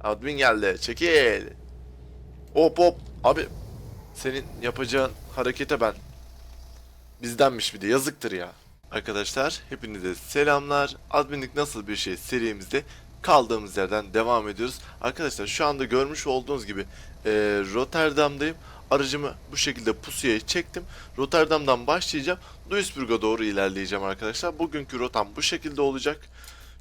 Admin geldi. Çekil. Hop hop. Abi senin yapacağın harekete ben. Bizdenmiş bir de yazıktır ya. Arkadaşlar hepinize selamlar. Adminlik nasıl bir şey serimizde kaldığımız yerden devam ediyoruz. Arkadaşlar şu anda görmüş olduğunuz gibi eee, Rotterdam'dayım. Aracımı bu şekilde pusuya çektim. Rotterdam'dan başlayacağım. Duisburg'a doğru ilerleyeceğim arkadaşlar. Bugünkü rotam bu şekilde olacak.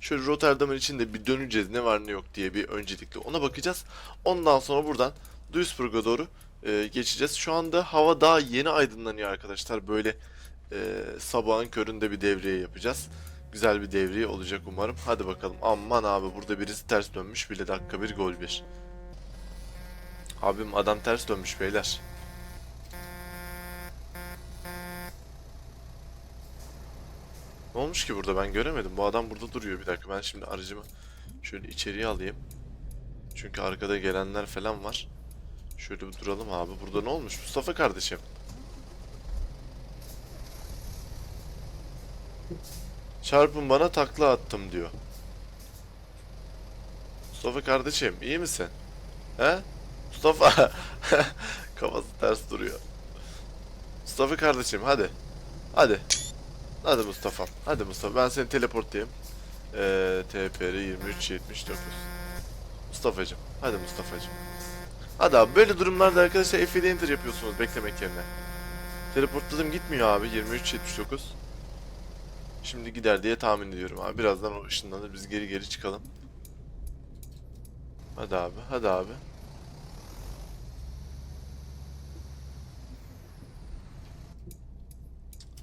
Şöyle Rotterdam'ın içinde bir döneceğiz ne var ne yok diye bir öncelikle ona bakacağız. Ondan sonra buradan Duisburg'a doğru e, geçeceğiz. Şu anda hava daha yeni aydınlanıyor arkadaşlar. Böyle e, sabahın köründe bir devriye yapacağız. Güzel bir devriye olacak umarım. Hadi bakalım. Aman abi burada birisi ters dönmüş bile dakika bir gol bir. Abim adam ters dönmüş beyler. Olmuş ki burada ben göremedim. Bu adam burada duruyor bir dakika. Ben şimdi aracımı şöyle içeriye alayım. Çünkü arkada gelenler falan var. Şöyle bir duralım abi. Burada ne olmuş Mustafa kardeşim? Çarpın bana takla attım diyor. Mustafa kardeşim iyi misin? He? Mustafa kafası ters duruyor. Mustafa kardeşim hadi. Hadi. Hadi Mustafa. Hadi Mustafa ben seni teleportlayayım. Ee, TPR 2379. Mustafa'cım. Hadi Mustafa'cım. Hadi abi böyle durumlarda arkadaşlar F7 enter yapıyorsunuz beklemek yerine. Teleportladım gitmiyor abi 2379. Şimdi gider diye tahmin ediyorum abi. Birazdan o ışınlanır biz geri geri çıkalım. Hadi abi hadi abi.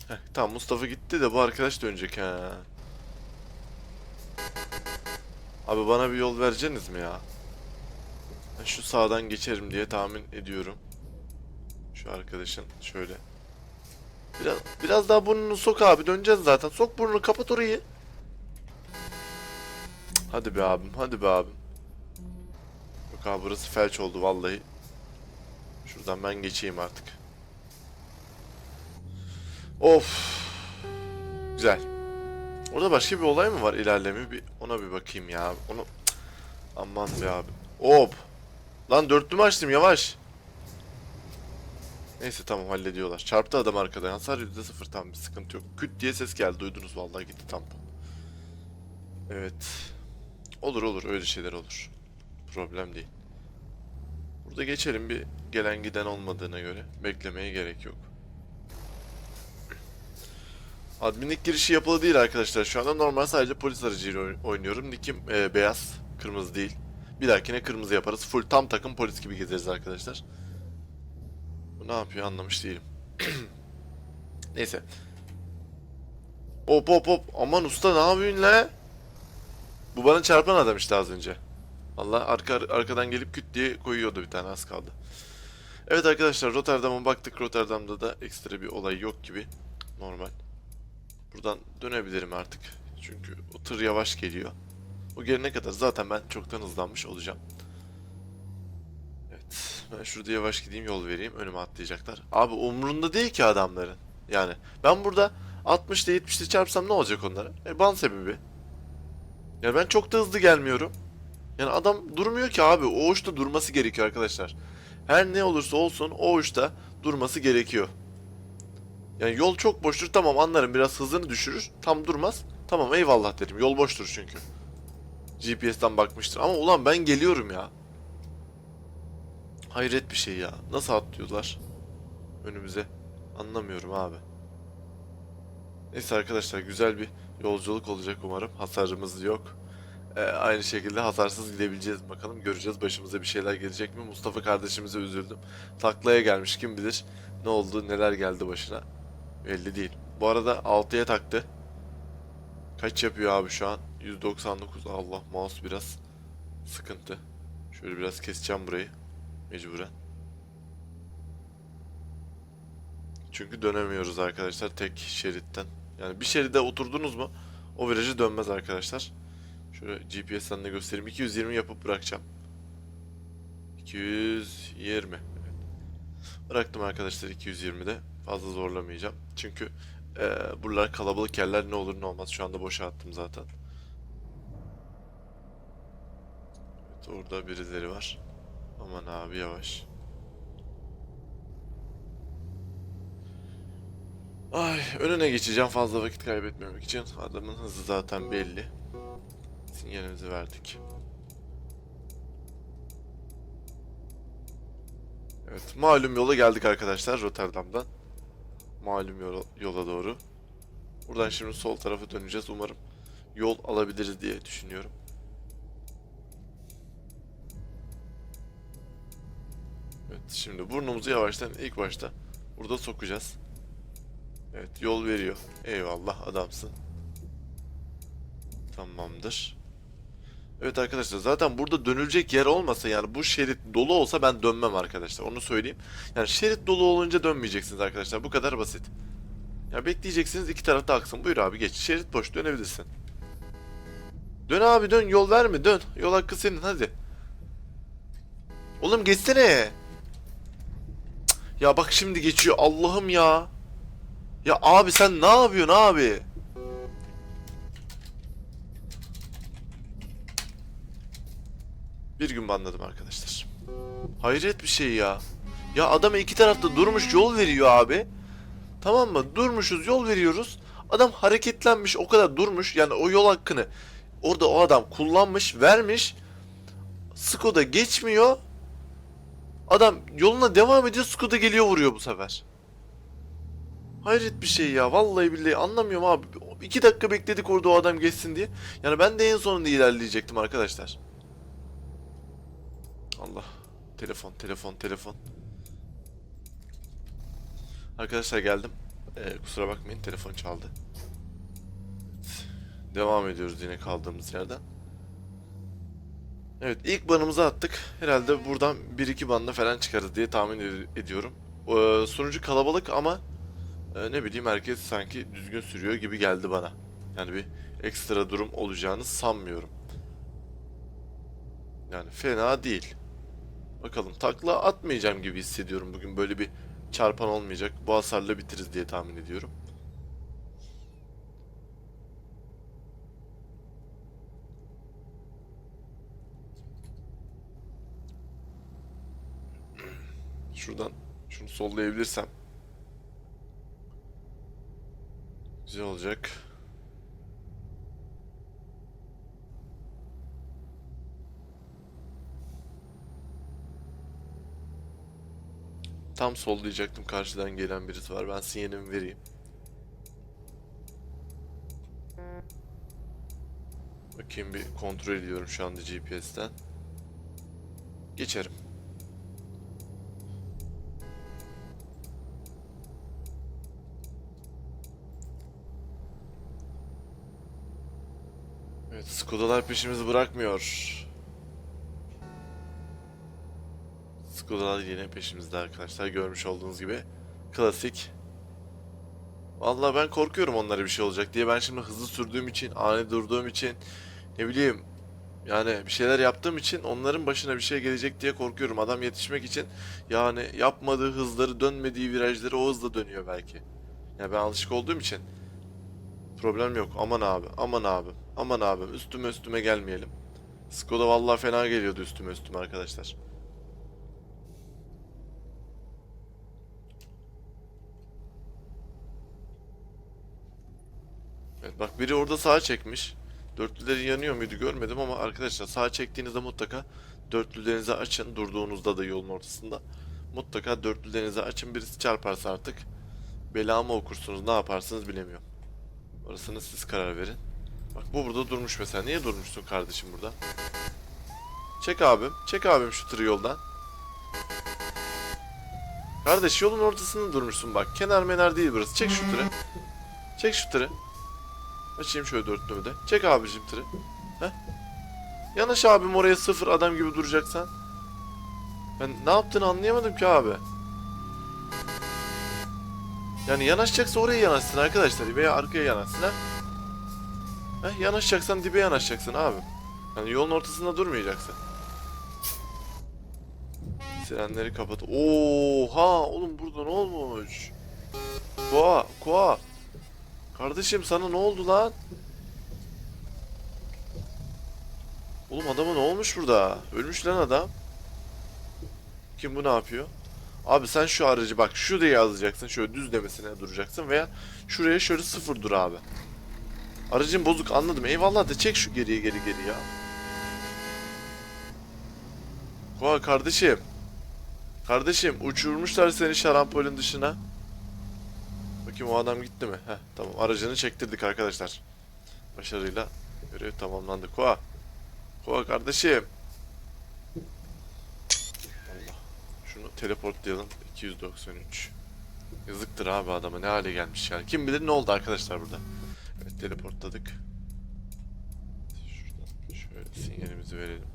Heh, tamam Mustafa gitti de bu arkadaş dönecek ha. Abi bana bir yol vereceksiniz mi ya? Ben şu sağdan geçerim diye tahmin ediyorum. Şu arkadaşın şöyle. Biraz biraz daha burnunu sok abi döneceğiz zaten. Sok burnunu kapat orayı. Hadi be abim hadi be abim. Yok abi burası felç oldu vallahi. Şuradan ben geçeyim artık. Of. Güzel. Orada başka bir olay mı var ilerleme? Bir ona bir bakayım ya. Onu aman be abi. Hop. Lan dörtlü mü açtım yavaş. Neyse tamam hallediyorlar. Çarptı adam arkadan. Hasar %0 tam bir sıkıntı yok. Küt diye ses geldi duydunuz vallahi gitti tampon. Evet. Olur olur öyle şeyler olur. Problem değil. Burada geçelim bir gelen giden olmadığına göre beklemeye gerek yok. Adminlik girişi yapılı değil arkadaşlar. Şu anda normal sadece polis aracıyla oyn- oynuyorum. Nikim e, beyaz, kırmızı değil. Bir dahakine kırmızı yaparız. Full tam takım polis gibi gezeriz arkadaşlar. Bu ne yapıyor anlamış değilim. Neyse. Hop hop hop. Aman usta ne yapıyorsun la? Bu bana çarpan adam işte az önce. Allah arka arkadan gelip küt diye koyuyordu bir tane az kaldı. Evet arkadaşlar Rotterdam'a baktık. Rotterdam'da da ekstra bir olay yok gibi. Normal. Buradan dönebilirim artık. Çünkü o tır yavaş geliyor. O gelene kadar zaten ben çoktan hızlanmış olacağım. Evet. Ben şurada yavaş gideyim yol vereyim. Önüme atlayacaklar. Abi umrunda değil ki adamların. Yani ben burada 60'da 70'de çarpsam ne olacak onlara? E ban sebebi. Yani ben çok da hızlı gelmiyorum. Yani adam durmuyor ki abi. O uçta durması gerekiyor arkadaşlar. Her ne olursa olsun o uçta durması gerekiyor. Yani yol çok boştur tamam anlarım biraz hızını düşürür. Tam durmaz. Tamam eyvallah derim. Yol boştur çünkü. GPS'ten bakmıştır. Ama ulan ben geliyorum ya. Hayret bir şey ya. Nasıl atlıyorlar önümüze? Anlamıyorum abi. Neyse arkadaşlar güzel bir yolculuk olacak umarım. Hasarımız yok. Ee, aynı şekilde hasarsız gidebileceğiz bakalım. Göreceğiz başımıza bir şeyler gelecek mi? Mustafa kardeşimize üzüldüm. Taklaya gelmiş kim bilir ne oldu neler geldi başına. Belli değil. Bu arada 6'ya taktı. Kaç yapıyor abi şu an? 199. Allah mouse biraz sıkıntı. Şöyle biraz keseceğim burayı. Mecburen. Çünkü dönemiyoruz arkadaşlar tek şeritten. Yani bir şeride oturdunuz mu o virajı dönmez arkadaşlar. Şöyle GPS'ten de göstereyim. 220 yapıp bırakacağım. 220. Evet. Bıraktım arkadaşlar 220'de. Fazla zorlamayacağım. Çünkü eee buralar kalabalık yerler ne olur ne olmaz. Şu anda boşa attım zaten. Evet orada birileri var. Aman abi yavaş. Ay önüne geçeceğim fazla vakit kaybetmemek için. Adamın hızı zaten belli. Sinyalimizi verdik. Evet malum yola geldik arkadaşlar Rotterdam'dan. Malum yola, yola doğru. Buradan şimdi sol tarafa döneceğiz umarım yol alabiliriz diye düşünüyorum. Evet şimdi burnumuzu yavaştan ilk başta burada sokacağız. Evet yol veriyor. Eyvallah adamsın. Tamamdır. Evet arkadaşlar zaten burada dönülecek yer olmasa yani bu şerit dolu olsa ben dönmem arkadaşlar onu söyleyeyim. Yani şerit dolu olunca dönmeyeceksiniz arkadaşlar bu kadar basit. Ya bekleyeceksiniz iki tarafta aksın. Buyur abi geç. Şerit boş dönebilirsin. Dön abi dön yol verme dön. Yol hakkı senin hadi. Oğlum geçsene. Cık, Ya bak şimdi geçiyor Allah'ım ya. Ya abi sen ne yapıyorsun abi? Bir gün banladım arkadaşlar. Hayret bir şey ya. Ya adam iki tarafta durmuş yol veriyor abi. Tamam mı? Durmuşuz yol veriyoruz. Adam hareketlenmiş o kadar durmuş. Yani o yol hakkını orada o adam kullanmış vermiş. Skoda geçmiyor. Adam yoluna devam ediyor. Skoda geliyor vuruyor bu sefer. Hayret bir şey ya. Vallahi billahi anlamıyorum abi. İki dakika bekledik orada o adam geçsin diye. Yani ben de en sonunda ilerleyecektim arkadaşlar. Allah. Telefon, telefon, telefon. Arkadaşlar geldim. Ee, kusura bakmayın telefon çaldı. Devam ediyoruz yine kaldığımız yerden. Evet ilk banımızı attık. Herhalde buradan 1-2 banla falan çıkarız diye tahmin ed- ediyorum. Ee, sunucu kalabalık ama e, ne bileyim herkes sanki düzgün sürüyor gibi geldi bana. Yani bir ekstra durum olacağını sanmıyorum. Yani fena değil. Bakalım takla atmayacağım gibi hissediyorum bugün böyle bir çarpan olmayacak. Bu hasarla bitiririz diye tahmin ediyorum. Şuradan şunu sollayabilirsem güzel olacak. Tam sollayacaktım karşıdan gelen birisi var. Ben sinyalimi vereyim. Bakayım bir kontrol ediyorum şu anda GPS'ten. Geçerim. Evet, Skoda'lar peşimizi bırakmıyor. Skoda'lar yine peşimizde arkadaşlar görmüş olduğunuz gibi. Klasik. Vallahi ben korkuyorum onlara bir şey olacak diye. Ben şimdi hızlı sürdüğüm için, ani durduğum için, ne bileyim yani bir şeyler yaptığım için onların başına bir şey gelecek diye korkuyorum. Adam yetişmek için yani yapmadığı hızları, dönmediği virajları o hızla dönüyor belki. Ya ben alışık olduğum için problem yok. Aman abi, aman abi, aman abi üstüme üstüme gelmeyelim. Skoda vallahi fena geliyordu üstüme üstüme arkadaşlar. Bak biri orada sağa çekmiş. Dörtlüleri yanıyor muydu görmedim ama arkadaşlar sağa çektiğinizde mutlaka dörtlülerinizi açın durduğunuzda da yolun ortasında. Mutlaka dörtlülerinizi açın birisi çarparsa artık belamı okursunuz ne yaparsınız bilemiyorum. Orasını siz karar verin. Bak bu burada durmuş mesela. Niye durmuşsun kardeşim burada? Çek abim. Çek abim şu tırı yoldan. Kardeş yolun ortasında durmuşsun bak. Kenar menar değil burası. Çek şu tırı. Çek şu tırı. Açayım şöyle dörtlümü de. Çek abicim tırı. Heh. Yanaş abim oraya sıfır adam gibi duracaksan. Ben ne yaptığını anlayamadım ki abi. Yani yanaşacaksa oraya yanaşsın arkadaşlar veya arkaya yanaşsın ha. Heh, yanaşacaksan dibe yanaşacaksın abi. Yani yolun ortasında durmayacaksın. Sirenleri kapat. Oha oğlum burada ne olmuş? Koa, koa. Kardeşim sana ne oldu lan? Oğlum adama ne olmuş burada? Ölmüş lan adam. Kim bu ne yapıyor? Abi sen şu aracı bak şuraya yazacaksın. Şöyle düzlemesine duracaksın veya şuraya şöyle sıfır dur abi. Aracın bozuk anladım. Eyvallah da çek şu geriye geri geri ya. Koa kardeşim. Kardeşim uçurmuşlar seni şarampolün dışına. Bakayım o adam gitti mi? Heh tamam aracını çektirdik arkadaşlar. Başarıyla görev tamamlandı. Koa. Koa kardeşim. Allah. Şunu teleportlayalım. 293. Yazıktır abi adama ne hale gelmiş yani. Kim bilir ne oldu arkadaşlar burada. Evet teleportladık. Şuradan şöyle sinyalimizi verelim.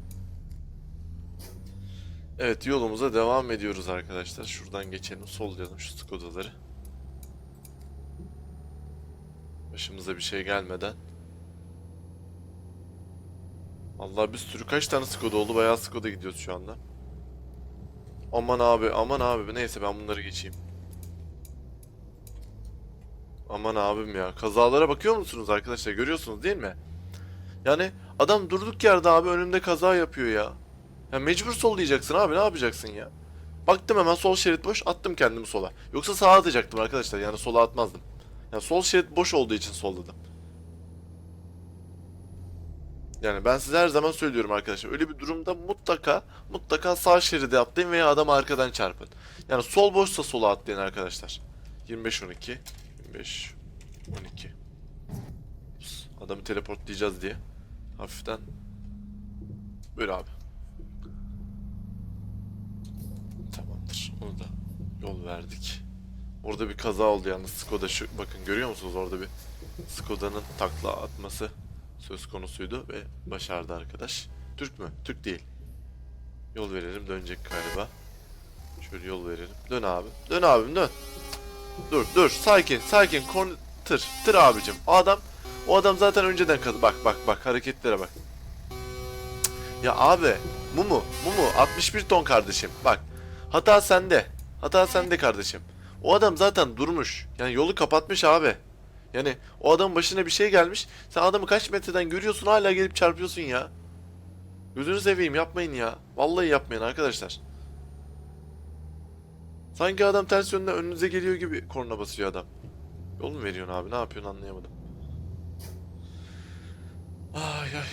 Evet yolumuza devam ediyoruz arkadaşlar. Şuradan geçelim sollayalım şu Skoda'ları. Başımıza bir şey gelmeden. Allah bir sürü kaç tane Skoda oldu? Bayağı Skoda gidiyoruz şu anda. Aman abi, aman abi. Neyse ben bunları geçeyim. Aman abim ya. Kazalara bakıyor musunuz arkadaşlar? Görüyorsunuz değil mi? Yani adam durduk yerde abi önümde kaza yapıyor ya. Ya mecbur sollayacaksın abi ne yapacaksın ya? Baktım hemen sol şerit boş attım kendimi sola. Yoksa sağa atacaktım arkadaşlar yani sola atmazdım. Yani sol şerit boş olduğu için solladım. Yani ben size her zaman söylüyorum arkadaşlar. Öyle bir durumda mutlaka mutlaka sağ şeride atlayın veya adamı arkadan çarpın. Yani sol boşsa sola atlayın arkadaşlar. 25 12 25 12 Ups, Adamı teleportlayacağız diye hafiften böyle abi. Tamamdır. Onu da yol verdik. Orada bir kaza oldu yalnız Skoda şu bakın görüyor musunuz orada bir Skoda'nın takla atması söz konusuydu ve başardı arkadaş. Türk mü? Türk değil. Yol verelim dönecek galiba. Şöyle yol verelim. Dön abi. Dön abim dön. Dur dur sakin sakin kon tır tır abicim. O adam o adam zaten önceden kadı. Bak bak bak hareketlere bak. Ya abi mu mu mu mu 61 ton kardeşim. Bak hata sende. Hata sende kardeşim. O adam zaten durmuş. Yani yolu kapatmış abi. Yani o adamın başına bir şey gelmiş. Sen adamı kaç metreden görüyorsun hala gelip çarpıyorsun ya. Gözünü seveyim yapmayın ya. Vallahi yapmayın arkadaşlar. Sanki adam ters yönden önünüze geliyor gibi korna basıyor adam. Yol mu veriyorsun abi? Ne yapıyorsun anlayamadım. Ay ay.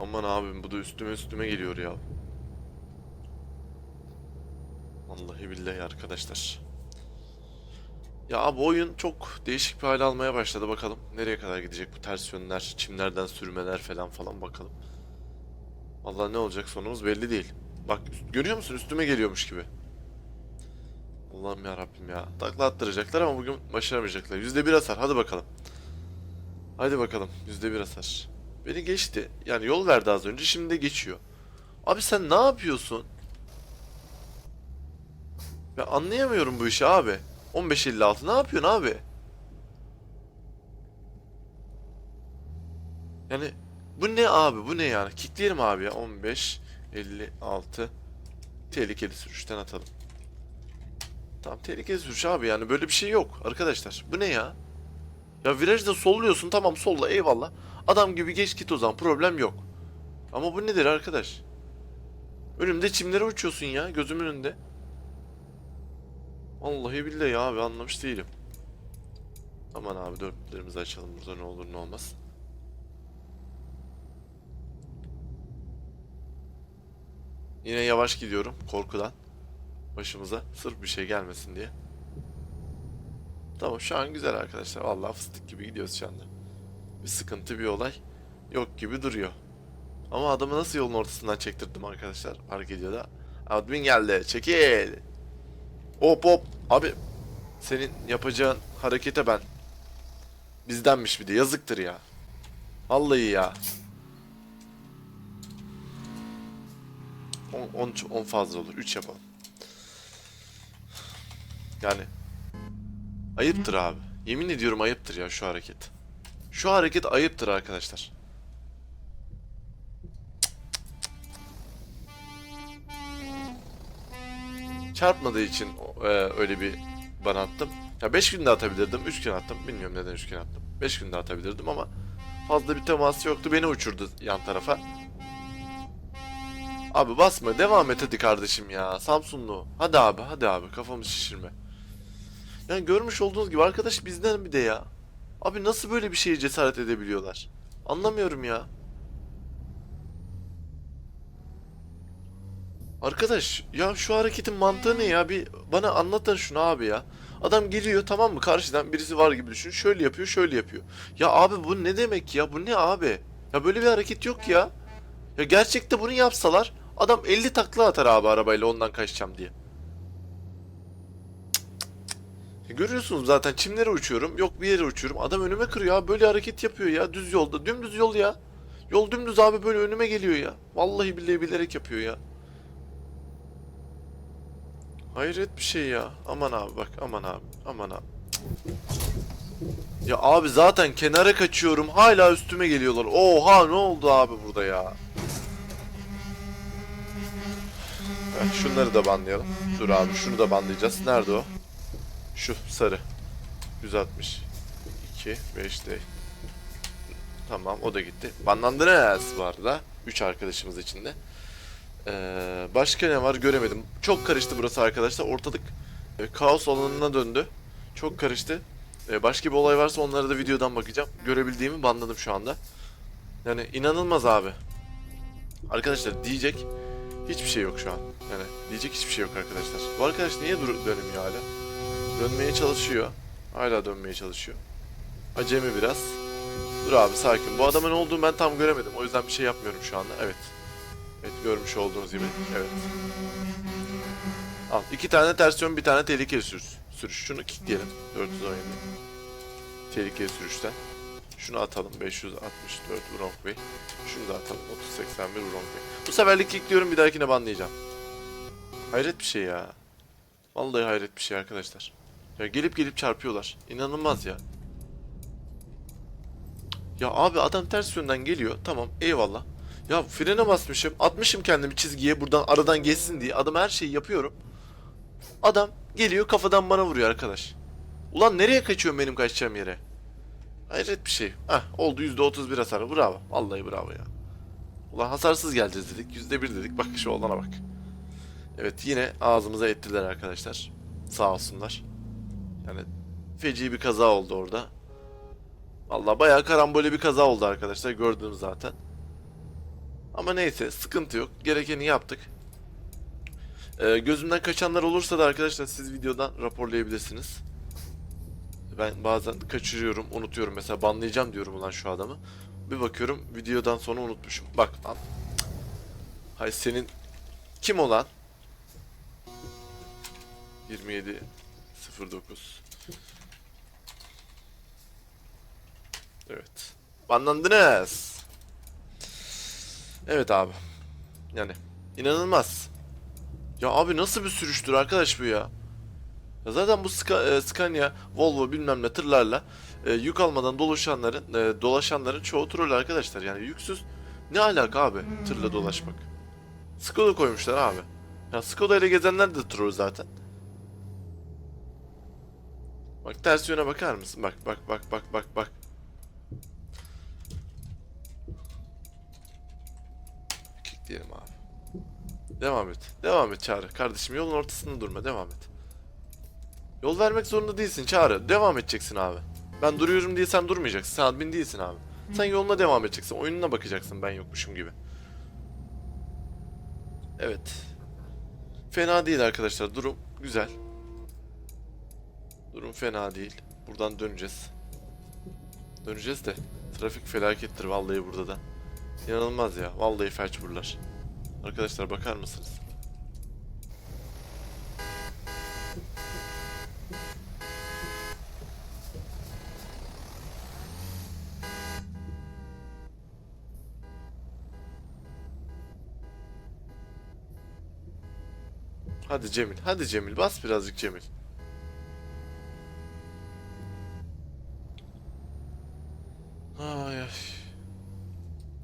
Aman abim bu da üstüme üstüme geliyor ya. Vallahi billahi arkadaşlar. Ya abi oyun çok değişik bir hale almaya başladı bakalım. Nereye kadar gidecek bu ters yönler, çimlerden sürmeler falan falan bakalım. Vallahi ne olacak sonumuz belli değil. Bak görüyor musun üstüme geliyormuş gibi. Allah'ım ya Rabbim ya. Takla attıracaklar ama bugün başaramayacaklar. Yüzde bir hasar hadi bakalım. Hadi bakalım yüzde bir hasar. Beni geçti. Yani yol verdi az önce şimdi de geçiyor. Abi sen ne yapıyorsun? Ben anlayamıyorum bu işi abi. 15.56 ne yapıyorsun abi? Yani bu ne abi bu ne yani? Kickleyelim abi ya 15 56 tehlikeli sürüşten atalım. Tamam tehlikeli sürüş abi yani böyle bir şey yok arkadaşlar. Bu ne ya? Ya virajda solluyorsun tamam solla eyvallah. Adam gibi geç git o zaman problem yok. Ama bu nedir arkadaş? Önümde çimlere uçuyorsun ya gözümün önünde. Vallahi billahi abi anlamış değilim. Aman abi dörtlerimizi açalım burada ne olur ne olmaz. Yine yavaş gidiyorum korkudan. Başımıza sırf bir şey gelmesin diye. Tamam şu an güzel arkadaşlar. Vallahi fıstık gibi gidiyoruz şu anda. Bir sıkıntı bir olay yok gibi duruyor. Ama adamı nasıl yolun ortasından çektirdim arkadaşlar. Fark ediyor da. Admin geldi. Çekil. Hop hop. Abi senin yapacağın harekete ben bizdenmiş bir de yazıktır ya. Vallahi ya. 10 10 fazla olur. 3 yapalım. Yani ayıptır abi. Yemin ediyorum ayıptır ya şu hareket. Şu hareket ayıptır arkadaşlar. Çarpmadığı için e, öyle bir bana attım. Ya 5 günde atabilirdim. 3 gün attım. Bilmiyorum neden 3 gün attım. 5 günde atabilirdim ama Fazla bir teması yoktu. Beni uçurdu yan tarafa. Abi basma. Devam et hadi kardeşim ya. Samsunlu. Hadi abi hadi abi. Kafamı şişirme. Yani görmüş olduğunuz gibi arkadaş bizden bir de ya. Abi nasıl böyle bir şeye cesaret edebiliyorlar? Anlamıyorum ya. Arkadaş ya şu hareketin mantığı ne ya? Bir bana anlatın şunu abi ya. Adam geliyor tamam mı karşıdan birisi var gibi düşün. Şöyle yapıyor şöyle yapıyor. Ya abi bu ne demek ya? Bu ne abi? Ya böyle bir hareket yok ya. Ya gerçekte bunu yapsalar adam 50 takla atar abi arabayla ondan kaçacağım diye. E Görüyorsunuz zaten çimlere uçuyorum. Yok bir yere uçuyorum. Adam önüme kırıyor abi. Böyle hareket yapıyor ya. Düz yolda. Dümdüz yol ya. Yol dümdüz abi böyle önüme geliyor ya. Vallahi billahi bilerek yapıyor ya. Hayret bir şey ya. Aman abi bak aman abi. Aman abi. Ya abi zaten kenara kaçıyorum. Hala üstüme geliyorlar. Oha ne oldu abi burada ya? Heh, şunları da banlayalım. Dur abi şunu da banlayacağız. Nerede o? Şu sarı. 160. 2, 5 de. Tamam o da gitti. Banlandınız bu arada. 3 arkadaşımız içinde. Ee, başka ne var göremedim. Çok karıştı burası arkadaşlar. Ortalık e, kaos alanına döndü. Çok karıştı. Ee, başka bir olay varsa onlara da videodan bakacağım. Görebildiğimi banladım şu anda. Yani inanılmaz abi. Arkadaşlar diyecek hiçbir şey yok şu an. Yani diyecek hiçbir şey yok arkadaşlar. Bu arkadaş niye dur dönmüyor hala? Dönmeye çalışıyor. Hala dönmeye çalışıyor. Acemi biraz. Dur abi sakin. Bu adamın olduğunu ben tam göremedim. O yüzden bir şey yapmıyorum şu anda. Evet. Evet görmüş olduğunuz gibi. Evet. Al. iki tane ters yön bir tane tehlikeli sürüş. Sürüş. Şunu kilitleyelim. 417. Tehlikeli sürüşten. Şunu atalım. 564 Bronk Bey. Şunu da atalım. 3081 Bronk Bey. Bu seferlik kilitliyorum. Bir dahakine banlayacağım. Hayret bir şey ya. Vallahi hayret bir şey arkadaşlar. Ya gelip gelip çarpıyorlar. İnanılmaz ya. Ya abi adam ters yönden geliyor. Tamam eyvallah. Ya frene basmışım. Atmışım kendimi çizgiye buradan aradan geçsin diye. Adam her şeyi yapıyorum. Adam geliyor kafadan bana vuruyor arkadaş. Ulan nereye kaçıyorum benim kaçacağım yere? Hayret bir şey. Heh oldu %31 hasar. Bravo. Vallahi bravo ya. Ulan hasarsız geleceğiz dedik. %1 dedik. Bak şu olana bak. Evet yine ağzımıza ettiler arkadaşlar. Sağ olsunlar. Yani feci bir kaza oldu orada. Vallahi bayağı karambole bir kaza oldu arkadaşlar. Gördünüz zaten. Ama neyse sıkıntı yok. Gerekeni yaptık. Ee, gözümden kaçanlar olursa da arkadaşlar siz videodan raporlayabilirsiniz. Ben bazen kaçırıyorum, unutuyorum. Mesela banlayacağım diyorum ulan şu adamı. Bir bakıyorum videodan sonra unutmuşum. Bak lan. Hay senin kim olan? 27 09 Evet. Banlandınız. Evet abi. Yani inanılmaz. Ya abi nasıl bir sürüştür arkadaş bu ya? Ya zaten bu Ska- e, Scania, Volvo bilmem ne tırlarla e, yük almadan dolaşanların e, dolaşanların çoğu troll arkadaşlar. Yani yüksüz ne alaka abi tırla dolaşmak? Skoda koymuşlar abi. Ya Skoda ile gezenler de troll zaten. Bak ters yöne bakar mısın? Bak bak bak bak bak bak. Diyelim abi. Devam et. Devam et Çağrı. Kardeşim yolun ortasında durma. Devam et. Yol vermek zorunda değilsin Çağrı. Devam edeceksin abi. Ben duruyorum diye sen durmayacaksın. Sen admin değilsin abi. Sen yoluna devam edeceksin. Oyununa bakacaksın ben yokmuşum gibi. Evet. Fena değil arkadaşlar. Durum güzel. Durum fena değil. Buradan döneceğiz. Döneceğiz de. Trafik felakettir vallahi burada da. İnanılmaz ya. Vallahi felç buralar. Arkadaşlar bakar mısınız? Hadi Cemil, hadi Cemil, bas birazcık Cemil. Ay ay.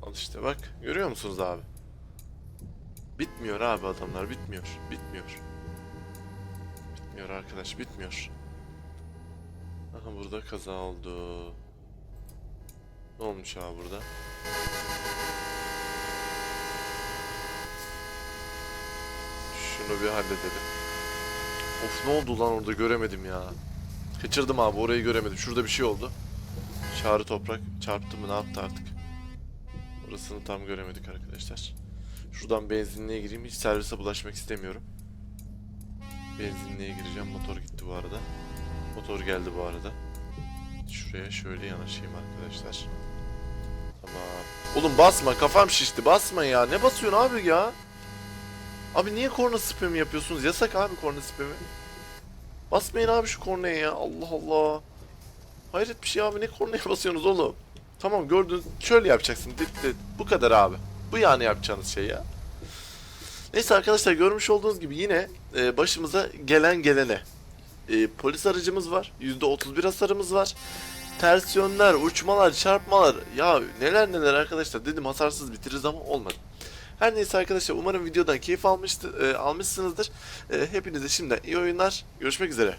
Al işte bak, görüyor musunuz abi? Bitmiyor abi adamlar, bitmiyor, bitmiyor. Bitmiyor arkadaş, bitmiyor. Aha burada kaza oldu. Ne olmuş abi burada? Şunu bir halledelim. Of ne oldu lan orada göremedim ya. Kaçırdım abi orayı göremedim. Şurada bir şey oldu. Çağrı toprak çarptı mı ne yaptı artık. Orasını tam göremedik arkadaşlar. Şuradan benzinliğe gireyim. Hiç servise bulaşmak istemiyorum. Benzinliğe gireceğim. Motor gitti bu arada. Motor geldi bu arada. Şuraya şöyle yanaşayım arkadaşlar. Tamam. Oğlum basma kafam şişti. Basma ya. Ne basıyorsun abi ya? Abi niye korna spam'i yapıyorsunuz? Yasak abi korna spam'i. Basmayın abi şu kornaya ya. Allah Allah. Hayret bir şey abi. Ne kornaya basıyorsunuz oğlum? Tamam gördün. Şöyle yapacaksın. Dik dik. Bu kadar abi. Bu yani yapacağınız şey ya. Neyse arkadaşlar görmüş olduğunuz gibi yine e, başımıza gelen gelene. E, polis aracımız var. %31 hasarımız var. Ters yönler, uçmalar, çarpmalar. Ya neler neler arkadaşlar. Dedim hasarsız bitiririz ama olmadı. Her neyse arkadaşlar umarım videodan keyif almıştı, e, almışsınızdır. E, hepinize şimdiden iyi oyunlar. Görüşmek üzere.